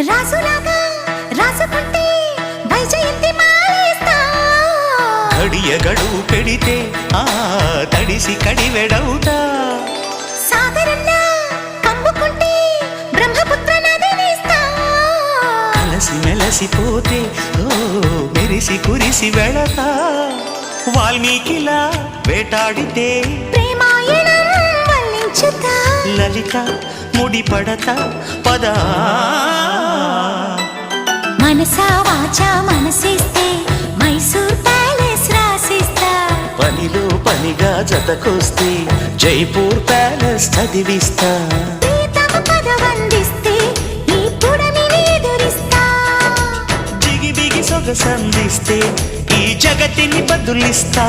రాసులాగా రాసుకుంటే వైజయంతి పెడితే ఆ తడిసి కడివెడవుతా. సాగరంలా కమ్ముకుంటే బ్రహ్మపుత్ర అలసి మెలసిపోతే ఓ మెరిసి కురిసి వెళతా. వాల్మీకిలా వేటాడితే లలిత ముడిపడత. పదా మనసా వాచా మనసిస్తే మైసూర్ ప్యాలెస్ రాసిస్తా. పనిలో పనిగా జతకొస్తే జైపూర్ ప్యాలెస్ చదివిస్తా. సొగసందిస్తే ఈ జగతిని బదులిస్తా.